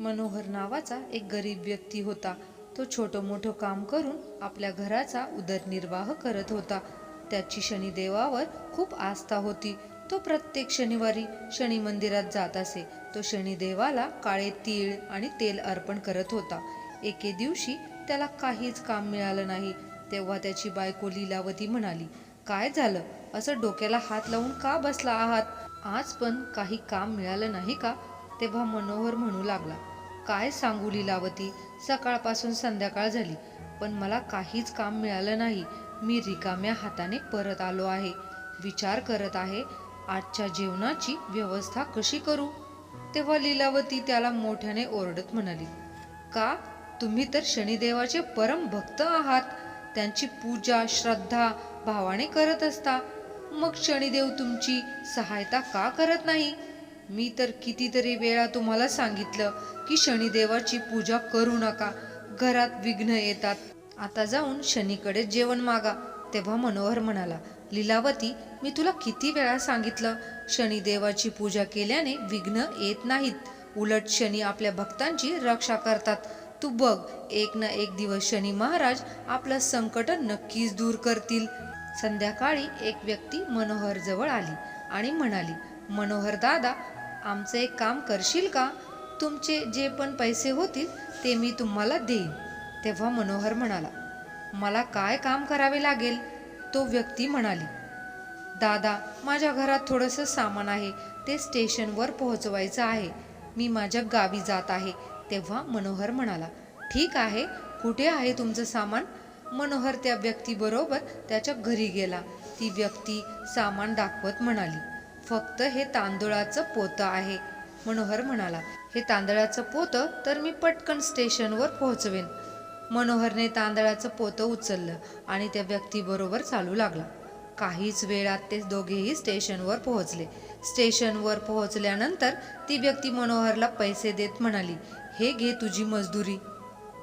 मनोहर नावाचा एक गरीब व्यक्ती होता. तो छोटं मोठं काम करून आपल्या घराचा उदरनिर्वाह करत होता. त्याची शनिदेवावर खूप आस्था होती. तो प्रत्येक शनिवारी शनी मंदिरात जात असे. तो शनिदेवाला काळे तीळ आणि तेल अर्पण करत होता. एके दिवशी त्याला काहीच काम मिळालं नाही. तेव्हा त्याची बायको लीलावती म्हणाली काय झालं? असं डोक्याला हात लावून का बसला आहात? आज पण काही काम मिळालं नाही का? तेव्हा मनोहर म्हणू लागला काय सांगू लीलावती? सकाळपासून संध्याकाळ झाली पण मला काहीच काम मिळालं नाही. मी रिकाम्या हाताने परत आलो आहे. विचार करत आहे आजच्या जेवणाची व्यवस्था कशी करू? तेव्हा लीलावती त्याला मोठ्याने ओरडत म्हणाली का? तुम्ही तर शनिदेवाचे परम भक्त आहात. त्यांची पूजा श्रद्धा भावाने करत असता. मग शनिदेव तुमची सहायता का करत नाही? मी तर कितीतरी वेळा तुम्हाला सांगितलं की शनिदेवाची पूजा करू नका. घरात विघ्न येतात. आता जाऊन शनीकडे जेवण मागा तेव्हा मनोहर म्हणाला लीलावती मी तुला किती वेळा सांगितलं? शनिदेवाची पूजा केल्याने विघ्न येत नाहीत. उलट शनी आपल्या भक्तांची रक्षा करतात. तू बघ एक ना एक दिवस शनी महाराज आपलं संकट नक्कीच दूर करतील. संध्याकाळी एक व्यक्ती मनोहर जवळ आली आणि म्हणाली मनोहर दादा आमचं एक काम करशील का? तुमचे जे पण पैसे होतील ते मी तुम्हाला देईन. तेव्हा मनोहर म्हणाला मला काय काम करावे लागेल? तो व्यक्ती म्हणाली दादा माझ्या घरात थोडंसं सामान आहे ते स्टेशनवर पोहोचवायचं आहे. मी माझ्या गावी जात आहे. तेव्हा मनोहर म्हणाला ठीक आहे कुठे आहे तुमचं सामान? मनोहर त्या व्यक्तीबरोबर त्याच्या घरी गेला. ती व्यक्ती सामान दाखवत म्हणाली फक्त हे तांदळाचं पोतं आहे. मनोहर म्हणाला हे तांदळाचं पोतं तर मी पटकन स्टेशनवर पोहोचवेन. मनोहरने तांदळाचं पोतं उचललं आणि त्या व्यक्तीबरोबर चालू लागला. काहीच वेळात ते दोघेही स्टेशनवर पोहोचले. स्टेशनवर पोहोचल्यानंतर ती व्यक्ती मनोहरला पैसे देत म्हणाली हे घे तुझी मजदुरी.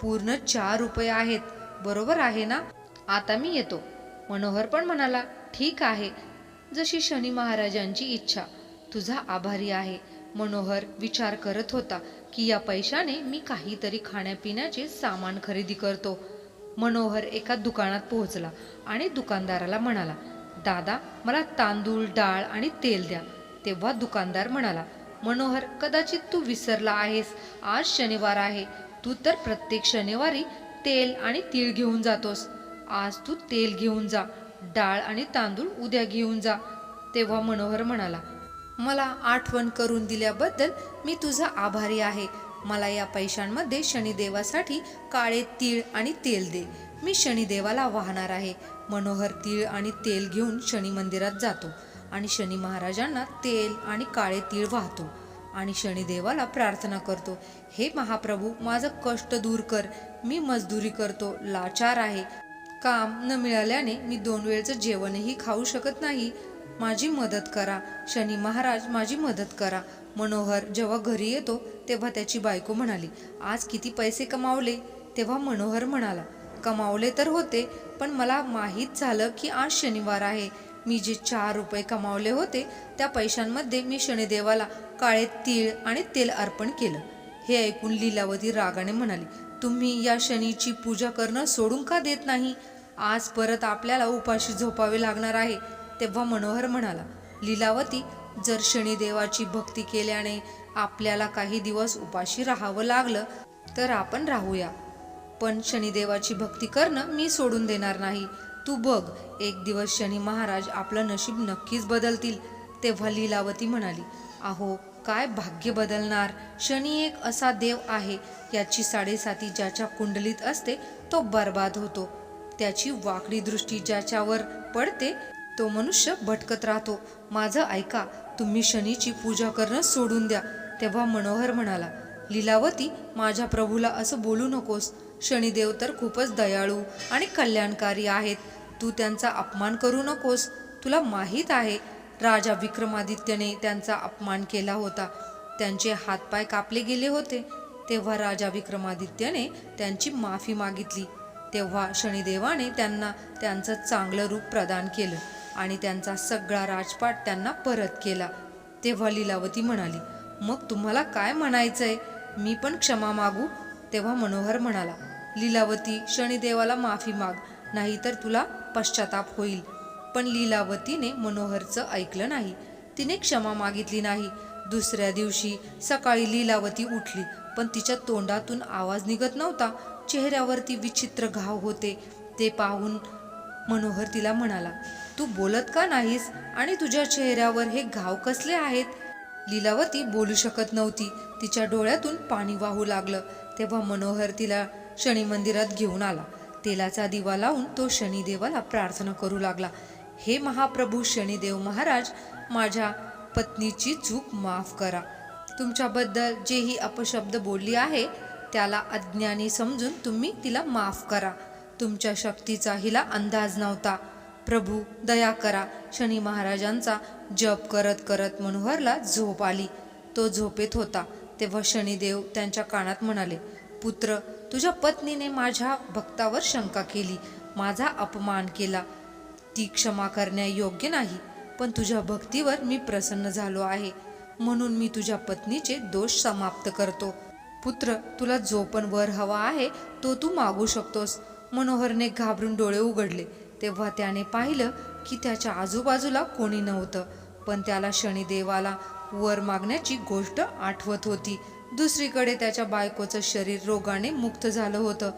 पूर्ण चार रुपये आहेत. बरोबर आहे ना? आता मी येतो. मनोहर पण म्हणाला ठीक आहे. जशी शनी महाराजांची इच्छा. तुझा आभारी आहे. मनोहर विचार करत होता की या पैशाने मी काहीतरी खाण्यापिण्याचे सामान खरेदी करतो. मनोहर एका दुकानात पोहोचला आणि दुकानदाराला म्हणाला दादा मला तांदूळ डाळ आणि तेल द्या. तेव्हा दुकानदार म्हणाला मनोहर कदाचित तू विसरला आहेस. आज शनिवार आहे. तू तर प्रत्येक शनिवारी तेल आणि तीळ घेऊन जातोस. आज तू तेल घेऊन जा डाळ आणि तांदूळ उद्या घेऊन जा तेव्हा मनोहर म्हणाला मला आठवण करून दिल्याबद्दल मी तुझा आभारी आहे. मला या पैशांमध्ये शनिदेवासाठी काळे तीळ आणि तेल दे. मी शनिदेवाला वाहणार आहे. मनोहर तीळ आणि तेल घेऊन शनी मंदिरात जातो आणि शनी महाराजांना तेल आणि काळे तीळ वाहतो आणि शनिदेवाला प्रार्थना करतो हे महाप्रभू माझं कष्ट दूर कर. मी मजदुरी करतो लाचार आहे. काम न मिळाल्याने मी दोन वेळचं जेवणही खाऊ शकत नाही. माझी मदत करा. शनी महाराज माझी मदत करा. मनोहर जेव्हा घरी येतो तेव्हा त्याची बायको म्हणाली आज किती पैसे कमावले? तेव्हा मनोहर म्हणाला कमावले तर होते पण मला माहीत झालं की आज शनिवार आहे. मी जे चार रुपये कमावले होते त्या पैशांमध्ये मी शनिदेवाला काळे तीळ आणि तेल अर्पण केलं. हे ऐकून लीलावती रागाने म्हणाली तुम्ही या शनीची पूजा करणं सोडून का देत नाही? आज परत आपल्याला उपाशी झोपावे लागणार आहे तेव्हा मनोहर म्हणाला लीलावती जर शनिदेवाची भक्ती केल्याने आपल्याला काही दिवस उपाशी राहावं लागलं तर आपण राहूया. पण शनिदेवाची भक्ती करणं मी सोडून देणार नाही. तू बघ एक दिवस शनी महाराज आपलं नशीब नक्कीच बदलतील. तेव्हा लीलावती म्हणाली अहो काय भाग्य बदलणार? शनी एक असा देव आहे याची साडेसाती ज्याच्या कुंडलीत असते तो बर्बाद होतो. त्याची वाकडी दृष्टी ज्याच्यावर पडते तो मनुष्य भटकत राहतो. माझं ऐका तुम्ही शनीची पूजा करणं सोडून द्या. तेव्हा मनोहर म्हणाला लीलावती माझ्या प्रभूला असं बोलू नकोस. शनिदेव तर खूपच दयाळू आणि कल्याणकारी आहेत. तू त्यांचा अपमान करू नकोस. तुला माहीत आहे राजा विक्रमादित्यने त्यांचा अपमान केला होता. त्यांचे हातपाय कापले गेले होते. तेव्हा राजा विक्रमादित्यने त्यांची माफी मागितली. तेव्हा शनिदेवाने त्यांना त्यांचं चांगलं रूप प्रदान केलं आणि त्यांचा सगळा राजपाट त्यांना परत केला. तेव्हा लीलावती म्हणाली मग तुम्हाला काय म्हणायचंय? मी पण क्षमा मागू. तेव्हा मनोहर म्हणाला लीलावती शनिदेवाला माफी माग नाहीतर तुला पश्चाताप होईल. पण लीलावतीने मनोहरचं ऐकलं नाही. तिने क्षमा मागितली नाही. दुसऱ्या दिवशी सकाळी लीलावती उठली पण तिच्या तोंडातून आवाज निघत नव्हता. चेहऱ्यावरती विचित्र घाव होते. ते पाहून मनोहर तिला म्हणाला तू बोलत का नाहीस? आणि तुझ्या चेहऱ्यावर हे घाव कसले आहेत? लीलावती बोलू शकत नव्हती. तिच्या डोळ्यातून पाणी वाहू लागलं. तेव्हा मनोहर तिला शनी मंदिरात घेऊन आला. तेलाचा दिवा लावून तो शनिदेवाला प्रार्थना करू लागला. हे महाप्रभू शनिदेव महाराज माझ्या पत्नीची चूक माफ करा. तुमच्याबद्दल जेही अपशब्द बोलली आहे त्याला अज्ञानी समजून तुम्ही तिला माफ करा. तुमच्या शक्तीचा हिला अंदाज नव्हता. प्रभू दया करा. शनी महाराजांचा जप करत करत मनोहरला झोप आली. तो झोपेत होता. तेव्हा शनिदेव त्यांच्या कानात म्हणाले पुत्र तुझ्या पत्नीने माझ्या भक्तावर शंका केली. माझा अपमान केला. ती क्षमा करण्यायोग्य नाही पण तुझ्या भक्तीवर मी प्रसन्न झालो आहे. म्हणून मी तुझ्या पत्नीचे दोष समाप्त करतो. पुत्र तुला जो पण वर हवा आहे तो तू मागू शकतोस. मनोहरने घाबरून डोळे उघडले. तेव्हा त्याने पाहिलं की त्याच्या आजूबाजूला कोणी नव्हतं पण त्याला शनिदेवाला वर मागण्याची गोष्ट आठवत होती. दुसरीकडे त्याच्या बायकोचं शरीर रोगाने मुक्त झालं होतं.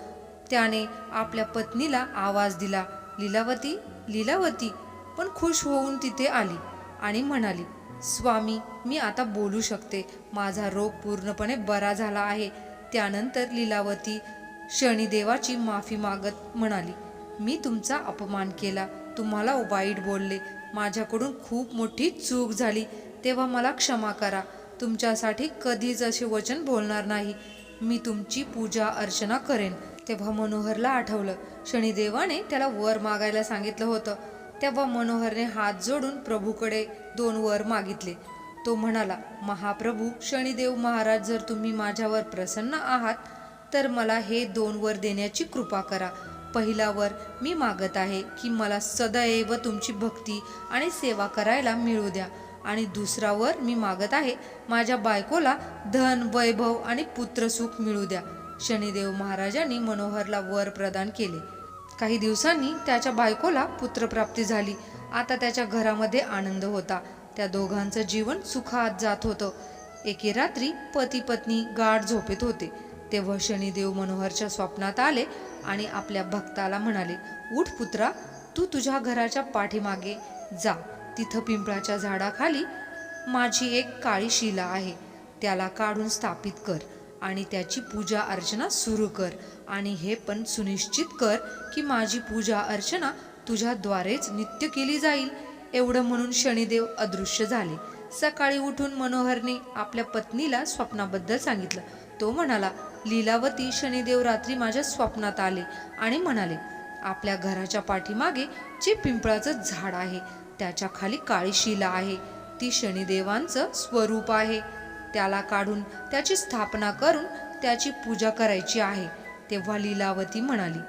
त्याने आपल्या पत्नीला आवाज दिला लीलावती लीलावती. पण खुश होऊन तिथे आली आणि म्हणाली स्वामी मी आता बोलू शकते. माझा रोग पूर्णपणे बरा झाला आहे. त्यानंतर लीलावती शनिदेवाची माफी मागत म्हणाली मी तुमचा अपमान केला. तुम्हाला वाईट बोलले. माझ्याकडून खूप मोठी चूक झाली. तेव्हा मला क्षमा करा. तुमच्यासाठी कधीच असे वचन बोलणार नाही. मी तुमची पूजा अर्चना करेन. तेव्हा मनोहरला आठवलं. शनिदेवाने त्याला वर मागायला सांगितलं होतं. तेव्हा मनोहरने हात जोडून प्रभूकडे दोन वर मागितले. तो म्हणाला महाप्रभू शनिदेव महाराज जर तुम्ही माझ्यावर प्रसन्न आहात तर मला हे दोन वर देण्याची कृपा करा. पहिला वर मी मागत आहे की मला सदैव तुमची भक्ती आणि सेवा करायला मिळू द्या. आणि दुसरा वर मी मागत आहे माझ्या बायकोला धन वैभव आणि पुत्रसुख मिळू द्या. शनिदेव महाराजांनी मनोहरला वर प्रदान केले. काही दिवसांनी त्याच्या बायकोला पुत्रप्राप्ती झाली. आता त्याच्या घरामध्ये आनंद होता. त्या दोघांचं जीवन सुखात जात होतं. एके रात्री पती पत्नी गाढ झोपेत होते. तेव्हा शनिदेव मनोहरच्या स्वप्नात आले आणि आपल्या भक्ताला म्हणाले उठ पुत्रा तू तुझ्या घराच्या पाठीमागे जा. तिथं पिंपळाच्या झाडाखाली माझी एक काळी शिला आहे. त्याला काढून स्थापित कर. आणि त्याची पूजा अर्चना सुरू कर. आणि हे पण सुनिश्चित कर की माझी पूजा अर्चना तुझ्याद्वारेच नित्य केली जाईल. एवढं म्हणून शनिदेव अदृश्य झाले. सकाळी उठून मनोहरने आपल्या पत्नीला स्वप्नाबद्दल सांगितलं. तो म्हणाला लीलावती शनिदेव रात्री माझ्या स्वप्नात आले आणि म्हणाले आपल्या घराच्या पाठीमागे जे पिंपळाचं झाड आहे त्याच्याखाली काळी शिला आहे. ती शनिदेवांचं स्वरूप आहे. त्याला काढून त्याची स्थापना करून त्याची पूजा करायची आहे. तेव्हा लीलावती म्हणाली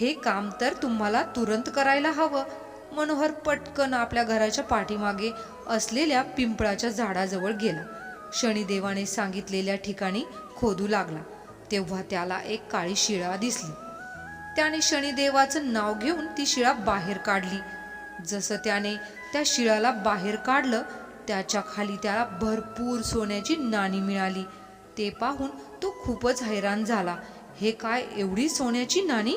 हे काम तर तुम्हाला तुरंत करायला हवं. मनोहर पटकन आपल्या घराच्या पाठीमागे असलेल्या पिंपळाच्या झाडाजवळ गेला. शनिदेवाने सांगितलेल्या ठिकाणी खोदू लागला. तेव्हा त्याला एक काळी शिळा दिसली. त्याने शनिदेवाचं नाव घेऊन ती शिळा बाहेर काढली. जसं त्याने त्या शिळाला बाहेर काढलं त्याच्याखाली त्याला भरपूर सोन्याची नाणी मिळाली. ते पाहून तो खूपच हैराण झाला. हे काय एवढी सोन्याची नाणी?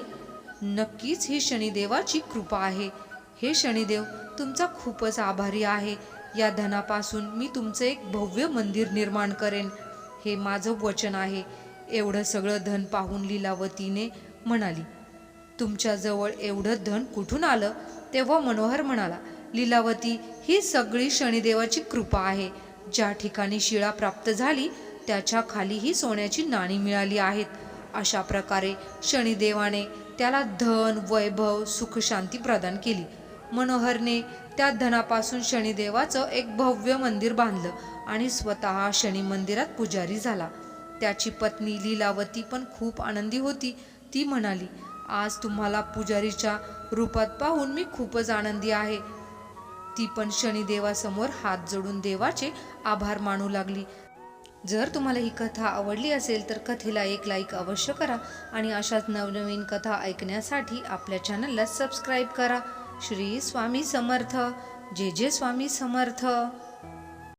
नक्कीच ही शनिदेवाची कृपा आहे. हे शनिदेव तुमचा खूपच आभारी आहे. या धनापासून मी तुमचं एक भव्य मंदिर निर्माण करेन. हे माझं वचन आहे. एवढं सगळं धन पाहून लीलावतीने म्हणाली. तुमच्याजवळ एवढं धन कुठून आलं? तेव्हा मनोहर म्हणाला लीलावती ही सगळी शनिदेवाची कृपा आहे. ज्या ठिकाणी शिळा प्राप्त झाली त्याच्या खालीही सोन्याची नाणी मिळाली आहेत. अशा प्रकारे शनिदेवाने त्याला धन वैभव सुखशांती प्रदान केली. मनोहरने त्या धनापासून शनिदेवाचं एक भव्य मंदिर बांधलं आणि स्वतः शनी मंदिरात पुजारी झाला. त्याची पत्नी लीलावती पण खूप आनंदी होती. ती म्हणाली आज तुम्हाला पुजारीच्या रूपात पाहून मी खूपच आनंदी आहे. ती पण शनिदेवासमोर हात जोडून देवाचे आभार मानू लागली. जर तुम्हाला ही कथा आवडली असेल तर कथेला एक लाईक अवश्य करा आणि अशाच नवनवीन कथा ऐकण्यासाठी आपल्या चॅनलला सबस्क्राईब करा. श्री स्वामी समर्थ. जे जे स्वामी समर्थ.